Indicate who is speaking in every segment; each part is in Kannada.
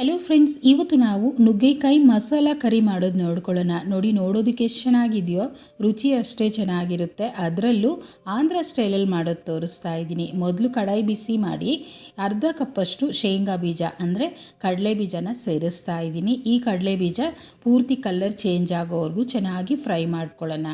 Speaker 1: ಹಲೋ ಫ್ರೆಂಡ್ಸ್ ಇವತ್ತು ನಾವು ನುಗ್ಗೆಕಾಯಿ ಮಸಾಲ ಕರಿ ಮಾಡೋದು ನೋಡ್ಕೊಳ್ಳೋಣ. ನೋಡಿ, ನೋಡೋದಕ್ಕೆ ಎಷ್ಟು ಚೆನ್ನಾಗಿದೆಯೋ, ರುಚಿ ಅಷ್ಟೇ ಚೆನ್ನಾಗಿರುತ್ತೆ. ಅದರಲ್ಲೂ ಆಂಧ್ರ ಸ್ಟೈಲಲ್ಲಿ ಮಾಡೋದು ತೋರಿಸ್ತಾ ಇದ್ದೀನಿ. ಮೊದಲು ಕಡಾಯಿ ಬಿಸಿ ಮಾಡಿ ಅರ್ಧ ಕಪ್ಪಷ್ಟು ಶೇಂಗಾ ಬೀಜ, ಅಂದರೆ ಕಡಲೆ ಬೀಜನ ಸೇರಿಸ್ತಾ ಇದ್ದೀನಿ. ಈ ಕಡಲೆ ಬೀಜ ಪೂರ್ತಿ ಕಲರ್ ಚೇಂಜ್ ಆಗೋವರೆಗೂ ಚೆನ್ನಾಗಿ ಫ್ರೈ ಮಾಡ್ಕೊಳ್ಳೋಣ.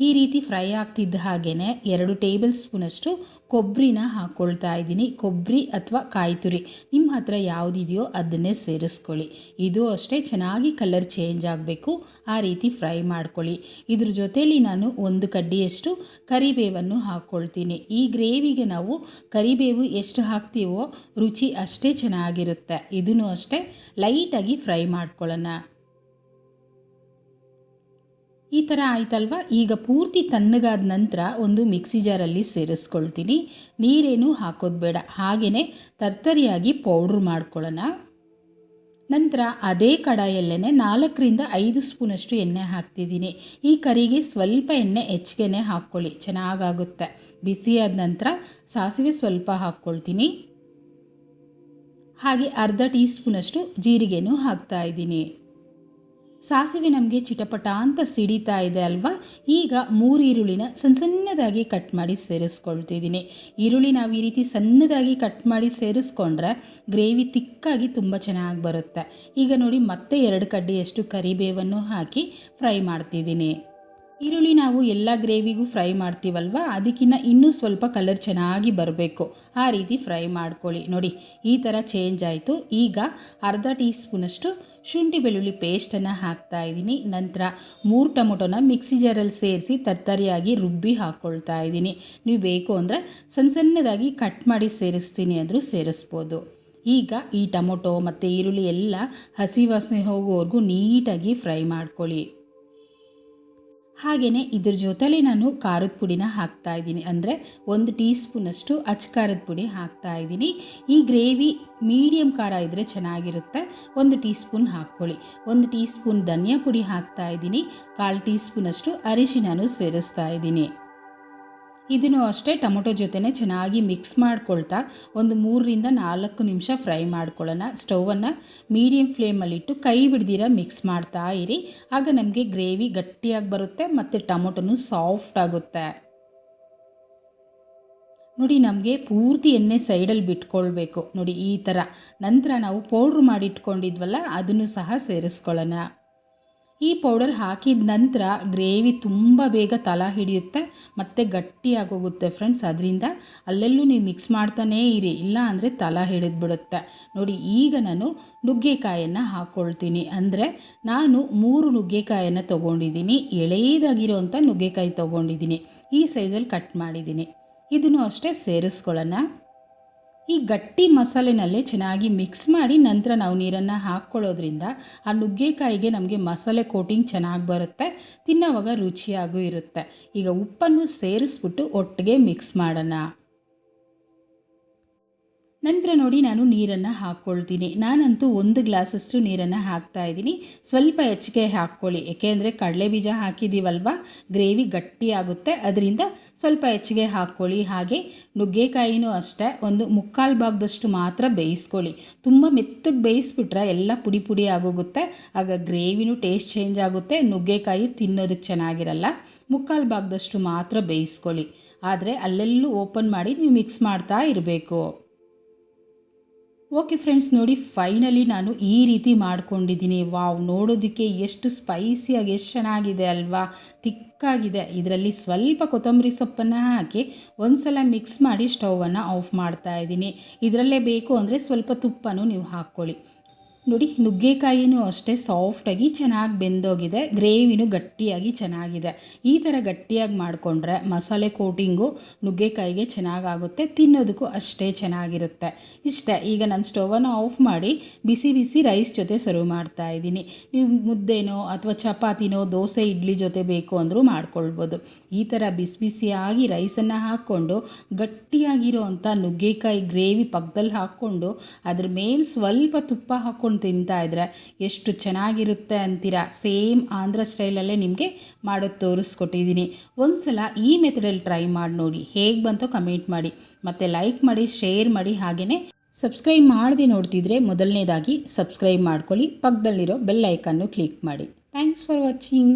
Speaker 1: ಈ ರೀತಿ ಫ್ರೈ ಆಗ್ತಿದ್ದ ಹಾಗೇ ಎರಡು ಟೇಬಲ್ ಸ್ಪೂನಷ್ಟು ಕೊಬ್ಬರಿನ ಹಾಕ್ಕೊಳ್ತಾ ಇದ್ದೀನಿ. ಕೊಬ್ಬರಿ ಅಥವಾ ಕಾಯಿ ತುರಿ ನಿಮ್ಮ ಹತ್ರ ಯಾವುದಿದೆಯೋ ಅದನ್ನೇ ಸೇರಿಸ್ಕೊಳ್ಳಿ. ಇದು ಅಷ್ಟೇ ಚೆನ್ನಾಗಿ ಕಲರ್ ಚೇಂಜ್ ಆಗಬೇಕು. ಆ ರೀತಿ ಫ್ರೈ ಮಾಡ್ಕೊಳ್ಳಿ. ಇದ್ರ ಜೊತೆಯಲ್ಲಿ ನಾನು ಒಂದು ಕಡ್ಡಿಯಷ್ಟು ಕರಿಬೇವನ್ನು ಹಾಕ್ಕೊಳ್ತೀನಿ ಈ ಗ್ರೇವಿಗೆ ನಾವು ಕರಿಬೇವು ಎಷ್ಟು ಹಾಕ್ತೀವೋ ರುಚಿ ಅಷ್ಟೇ ಚೆನ್ನಾಗಿರುತ್ತೆ. ಇದನ್ನು ಅಷ್ಟೇ ಲೈಟಾಗಿ ಫ್ರೈ ಮಾಡ್ಕೊಳ್ಳೋಣ. ಈ ಥರ ಆಯ್ತಲ್ವ? ಈಗ ಪೂರ್ತಿ ತಣ್ಣಗಾದ ನಂತರ ಒಂದು ಮಿಕ್ಸಿ ಜಾರಲ್ಲಿ ಸೇರಿಸ್ಕೊಳ್ತೀನಿ. ನೀರೇನು ಹಾಕೋದು ಬೇಡ. ಹಾಗೆಯೇ ತರ್ತರಿಯಾಗಿ ಪೌಡ್ರ್ ಮಾಡ್ಕೊಳ್ಳೋಣ. ನಂತರ ಅದೇ ಕಡಾಯಲ್ಲೇ ನಾಲ್ಕರಿಂದ ಐದು ಸ್ಪೂನಷ್ಟು ಎಣ್ಣೆ ಹಾಕ್ತಿದ್ದೀನಿ. ಈ ಕರಿಗೆ ಸ್ವಲ್ಪ ಎಣ್ಣೆ ಹೆಚ್ಚಿಗೆನೇ ಹಾಕ್ಕೊಳ್ಳಿ. ಚೆನ್ನಾಗಾಗುತ್ತೆ. ಬಿಸಿಯಾದ ನಂತರ ಸಾಸಿವೆ ಸ್ವಲ್ಪ ಹಾಕ್ಕೊಳ್ತೀನಿ. ಹಾಗೆ ಅರ್ಧ ಟೀ ಸ್ಪೂನಷ್ಟು ಜೀರಿಗೆನೂ ಹಾಕ್ತಾ ಇದ್ದೀನಿ. ಸಾಸಿವೆ ನಮಗೆ ಚಿಟಪಟ ಅಂತ ಸಿಡಿತಾ ಇದೆ ಅಲ್ವಾ? ಈಗ ಮೂರು ಈರುಳ್ಳಿನ ಸಣ್ಣ ಸಣ್ಣದಾಗಿ ಕಟ್ ಮಾಡಿ ಸೇರಿಸ್ಕೊಳ್ತಿದ್ದೀನಿ. ಈರುಳ್ಳಿ ನಾವು ಈ ರೀತಿ ಸಣ್ಣದಾಗಿ ಕಟ್ ಮಾಡಿ ಸೇರಿಸ್ಕೊಂಡ್ರೆ ಗ್ರೇವಿ ತಿಕ್ಕಾಗಿ ತುಂಬ ಚೆನ್ನಾಗಿ ಬರುತ್ತೆ. ಈಗ ನೋಡಿ ಮತ್ತೆ ಎರಡು ಕಡ್ಡಿಯಷ್ಟು ಕರಿಬೇವನ್ನು ಹಾಕಿ ಫ್ರೈ ಮಾಡ್ತಿದ್ದೀನಿ. ಈರುಳ್ಳಿ ನಾವು ಎಲ್ಲ ಗ್ರೇವಿಗೂ ಫ್ರೈ ಮಾಡ್ತೀವಲ್ವ? ಅದಕ್ಕಿಂತ ಇನ್ನೂ ಸ್ವಲ್ಪ ಕಲರ್ ಚೆನ್ನಾಗಿ ಬರಬೇಕು. ಆ ರೀತಿ ಫ್ರೈ ಮಾಡ್ಕೊಳ್ಳಿ. ನೋಡಿ, ಈ ಥರ ಚೇಂಜ್ ಆಯಿತು. ಈಗ ಅರ್ಧ ಟೀ ಸ್ಪೂನಷ್ಟು ಶುಂಠಿ ಬೆಳ್ಳುಳ್ಳಿ ಪೇಸ್ಟನ್ನು ಹಾಕ್ತಾ ಇದ್ದೀನಿ. ನಂತರ ಮೂರು ಟೊಮೊಟೊನ ಮಿಕ್ಸಿ ಜಾರಲ್ಲಿ ಸೇರಿಸಿ ತರ್ತರಿಯಾಗಿ ರುಬ್ಬಿ ಹಾಕ್ಕೊಳ್ತಾ ಇದ್ದೀನಿ. ನೀವು ಬೇಕು ಅಂದರೆ ಸಣ್ಣ ಸಣ್ಣದಾಗಿ ಕಟ್ ಮಾಡಿ ಸೇರಿಸ್ತೀನಿ ಅಂದರೂ ಸೇರಿಸ್ಬೋದು. ಈಗ ಈ ಟೊಮೊಟೊ ಮತ್ತು ಈರುಳ್ಳಿ ಎಲ್ಲ ಹಸಿ ವಾಸನೆ ಹೋಗೋವರೆಗೂ ನೀಟಾಗಿ ಫ್ರೈ ಮಾಡ್ಕೊಳ್ಳಿ. ಹಾಗೆಯೇ ಇದ್ರ ಜೊತೆಲಿ ನಾನು ಖಾರದ ಪುಡಿನ ಹಾಕ್ತಾ ಇದ್ದೀನಿ. ಅಂದರೆ ಒಂದು ಟೀ ಸ್ಪೂನಷ್ಟು ಅಚ್ಚ ಖಾರದ ಪುಡಿ ಹಾಕ್ತಾ ಇದ್ದೀನಿ. ಈ ಗ್ರೇವಿ ಮೀಡಿಯಮ್ ಖಾರ ಇದ್ದರೆ ಚೆನ್ನಾಗಿರುತ್ತೆ. ಒಂದು ಟೀ ಸ್ಪೂನ್ ಹಾಕ್ಕೊಳ್ಳಿ. ಒಂದು ಟೀ ಸ್ಪೂನ್ ಧನಿಯಾ ಪುಡಿ ಹಾಕ್ತಾ ಇದ್ದೀನಿ. ಕಾಲು ಟೀ ಸ್ಪೂನಷ್ಟು ಅರಿಶಿನೂ ಸೇರಿಸ್ತಾ ಇದ್ದೀನಿ. ಇದನ್ನು ಅಷ್ಟೇ ಟೊಮೊಟೊ ಜೊತೆನೇ ಚೆನ್ನಾಗಿ ಮಿಕ್ಸ್ ಮಾಡ್ಕೊಳ್ತಾ ಒಂದು ಮೂರರಿಂದ ನಾಲ್ಕು ನಿಮಿಷ ಫ್ರೈ ಮಾಡ್ಕೊಳ್ಳೋಣ. ಸ್ಟೌವನ್ನು ಮೀಡಿಯಮ್ ಫ್ಲೇಮಲ್ಲಿಟ್ಟು ಕೈ ಬಿಡ್ದಿರ ಮಿಕ್ಸ್ ಮಾಡ್ತಾ ಇರಿ. ಆಗ ನಮಗೆ ಗ್ರೇವಿ ಗಟ್ಟಿಯಾಗಿ ಬರುತ್ತೆ ಮತ್ತು ಟೊಮೊಟೊನು ಸಾಫ್ಟ್ ಆಗುತ್ತೆ. ನೋಡಿ, ನಮಗೆ ಪೂರ್ತಿ ಎಣ್ಣೆ ಸೈಡಲ್ಲಿ ಬಿಟ್ಕೊಳ್ಬೇಕು. ನೋಡಿ, ಈ ಥರ. ನಂತರ ನಾವು ಪೌಡ್ರ್ ಮಾಡಿಟ್ಕೊಂಡಿದ್ವಲ್ಲ, ಅದನ್ನು ಸಹ ಸೇರಿಸ್ಕೊಳ್ಳೋಣ. ಈ ಪೌಡರ್ ಹಾಕಿದ ನಂತರ ಗ್ರೇವಿ ತುಂಬ ಬೇಗ ತಲ ಹಿಡಿಯುತ್ತೆ, ಮತ್ತು ಗಟ್ಟಿಯಾಗೋಗುತ್ತೆ ಫ್ರೆಂಡ್ಸ್. ಅದರಿಂದ ಅಲ್ಲೆಲ್ಲೂ ನೀವು ಮಿಕ್ಸ್ ಮಾಡ್ತಾನೇ ಇರಿ, ಇಲ್ಲ ಅಂದರೆ ತಲ ಹಿಡಿದ್ಬಿಡುತ್ತೆ. ನೋಡಿ, ಈಗ ನಾನು ನುಗ್ಗೆಕಾಯನ್ನು ಹಾಕ್ಕೊಳ್ತೀನಿ ಅಂದರೆ ನಾನು ಮೂರು ನುಗ್ಗೆಕಾಯನ್ನು ತೊಗೊಂಡಿದ್ದೀನಿ ಎಳೆಯದಾಗಿರೋವಂಥ ನುಗ್ಗೆಕಾಯಿ ತೊಗೊಂಡಿದ್ದೀನಿ. ಈ ಸೈಜಲ್ಲಿ ಕಟ್ ಮಾಡಿದ್ದೀನಿ. ಇದನ್ನು ಅಷ್ಟೇ ಸೇರಿಸ್ಕೊಳ್ಳೋಣ. ಈ ಗಟ್ಟಿ ಮಸಾಲೆನಲ್ಲೇ ಚೆನ್ನಾಗಿ ಮಿಕ್ಸ್ ಮಾಡಿ ನಂತರ ನಾವು ನೀರನ್ನು ಹಾಕ್ಕೊಳ್ಳೋದ್ರಿಂದ ಆ ನುಗ್ಗೆಕಾಯಿಗೆ ನಮಗೆ ಮಸಾಲೆ ಕೋಟಿಂಗ್ ಚೆನ್ನಾಗಿ ಬರುತ್ತೆ, ತಿನ್ನೋವಾಗ ರುಚಿಯಾಗೂ ಇರುತ್ತೆ. ಈಗ ಉಪ್ಪನ್ನು ಸೇರಿಸ್ಬಿಟ್ಟು ಒಟ್ಟಿಗೆ ಮಿಕ್ಸ್ ಮಾಡೋಣ. ನಂತರ ನೋಡಿ ನಾನು ನೀರನ್ನು ಹಾಕ್ಕೊಳ್ತೀನಿ. ನಾನಂತೂ ಒಂದು ಗ್ಲಾಸಷ್ಟು ನೀರನ್ನು ಹಾಕ್ತಾ ಇದ್ದೀನಿ. ಸ್ವಲ್ಪ ಹೆಚ್ಚಿಗೆ ಹಾಕ್ಕೊಳ್ಳಿ. ಏಕೆಂದರೆ ಕಡಲೆ ಬೀಜ ಹಾಕಿದ್ದೀವಲ್ವ? ಗ್ರೇವಿ ಗಟ್ಟಿಯಾಗುತ್ತೆ ಅದರಿಂದ ಸ್ವಲ್ಪ ಹೆಚ್ಚಿಗೆ ಹಾಕ್ಕೊಳ್ಳಿ. ಹಾಗೆ ನುಗ್ಗೆಕಾಯಿನೂ ಅಷ್ಟೇ. ಒಂದು ಮುಕ್ಕಾಲು ಭಾಗದಷ್ಟು ಮಾತ್ರ ಬೇಯಿಸ್ಕೊಳ್ಳಿ. ತುಂಬ ಮೆತ್ತಗೆ ಬೇಯಿಸ್ಬಿಟ್ರೆ ಎಲ್ಲ ಪುಡಿ ಪುಡಿ ಆಗೋಗುತ್ತೆ. ಆಗ ಗ್ರೇವಿನೂ ಟೇಸ್ಟ್ ಚೇಂಜ್ ಆಗುತ್ತೆ. ನುಗ್ಗೆಕಾಯಿ ತಿನ್ನೋದಕ್ಕೆ ಚೆನ್ನಾಗಿರಲ್ಲ. ಮುಕ್ಕಾಲು ಭಾಗದಷ್ಟು ಮಾತ್ರ ಬೇಯಿಸ್ಕೊಳ್ಳಿ. ಆದರೆ ಅಲ್ಲೆಲ್ಲೂ ಓಪನ್ ಮಾಡಿ ನೀವು ಮಿಕ್ಸ್ ಮಾಡ್ತಾ ಇರಬೇಕು. ಓಕೆ ಫ್ರೆಂಡ್ಸ್ ನೋಡಿ ಫೈನಲಿ ನಾನು ಈ ರೀತಿ ಮಾಡ್ಕೊಂಡಿದ್ದೀನಿ. ವಾವ್, ನೋಡೋದಕ್ಕೆ ಎಷ್ಟು ಸ್ಪೈಸಿಯಾಗಿ ಎಷ್ಟು ಚೆನ್ನಾಗಿದೆ ಅಲ್ವಾ? ತಿಕ್ಕಾಗಿದೆ. ಇದರಲ್ಲಿ ಸ್ವಲ್ಪ ಕೊತ್ತಂಬರಿ ಸೊಪ್ಪನ್ನು ಹಾಕಿ ಒಂದು ಸಲ ಮಿಕ್ಸ್ ಮಾಡಿ ಸ್ಟವನ್ನು ಆಫ್ ಮಾಡ್ತಾ ಇದ್ದೀನಿ. ಇದರಲ್ಲೇ ಬೇಕು ಅಂದರೆ ಸ್ವಲ್ಪ ತುಪ್ಪನೂ ನೀವು ಹಾಕ್ಕೊಳ್ಳಿ. ನೋಡಿ, ನುಗ್ಗೆಕಾಯಿನೂ ಅಷ್ಟೇ ಸಾಫ್ಟಾಗಿ ಚೆನ್ನಾಗಿ ಬೆಂದೋಗಿದೆ. ಗ್ರೇವಿನೂ ಗಟ್ಟಿಯಾಗಿ ಚೆನ್ನಾಗಿದೆ. ಈ ಥರ ಗಟ್ಟಿಯಾಗಿ ಮಾಡಿಕೊಂಡ್ರೆ ಮಸಾಲೆ ಕೋಟಿಂಗು ನುಗ್ಗೆಕಾಯಿಗೆ ಚೆನ್ನಾಗಾಗುತ್ತೆ, ತಿನ್ನೋದಕ್ಕೂ ಅಷ್ಟೇ ಚೆನ್ನಾಗಿರುತ್ತೆ. ಇಷ್ಟೇ, ಈಗ ನಾನು ಸ್ಟವನ್ನು ಆಫ್ ಮಾಡಿ ಬಿಸಿ ಬಿಸಿ ರೈಸ್ ಜೊತೆ ಸರ್ವ್ ಮಾಡ್ತಾ ಇದ್ದೀನಿ. ನೀವು ಮುದ್ದೆನೋ ಅಥವಾ ಚಪಾತಿನೋ ದೋಸೆ, ಇಡ್ಲಿ ಜೊತೆ ಬೇಕು ಅಂದರೂ ಮಾಡ್ಕೊಳ್ಬೋದು. ಈ ಥರ ಬಿಸಿ ಬಿಸಿಯಾಗಿ ರೈಸನ್ನು ಹಾಕ್ಕೊಂಡು ಗಟ್ಟಿಯಾಗಿರೋ ಅಂಥ ನುಗ್ಗೆಕಾಯಿ ಗ್ರೇವಿ ಪಕ್ಕದಲ್ಲಿ ಹಾಕ್ಕೊಂಡು ಅದ್ರ ಮೇಲೆ ಸ್ವಲ್ಪ ತುಪ್ಪ ಹಾಕ್ಕೊಂಡು ತಿಂತಾ ಇದ್ರೆ ಎಷ್ಟು ಚೆನ್ನಾಗಿರುತ್ತೆ ಅಂತೀರಾ? ಸೇಮ್ ಆಂಧ್ರ ಸ್ಟೈಲಲ್ಲೇ ನಿಮಗೆ ಮಾಡೋದು ತೋರಿಸ್ಕೊಟ್ಟಿದ್ದೀನಿ. ಒಂದು ಸಲ ಈ ಮೆಥಡಲ್ಲಿ ಟ್ರೈ ಮಾಡಿ ನೋಡಿ. ಹೇಗೆ ಬಂತೋ ಕಮೆಂಟ್ ಮಾಡಿ. ಮತ್ತು ಲೈಕ್ ಮಾಡಿ, ಶೇರ್ ಮಾಡಿ ಹಾಗೆಯೇ ಸಬ್ಸ್ಕ್ರೈಬ್ ಮಾಡದೆ ನೋಡ್ತಿದ್ರೆ ಮೊದಲನೇದಾಗಿ ಸಬ್ಸ್ಕ್ರೈಬ್ ಮಾಡ್ಕೊಳ್ಳಿ. ಪಕ್ಕದಲ್ಲಿರೋ ಬೆಲ್ ಐಕನ್ನು ಕ್ಲಿಕ್ ಮಾಡಿ. Thanks for watching.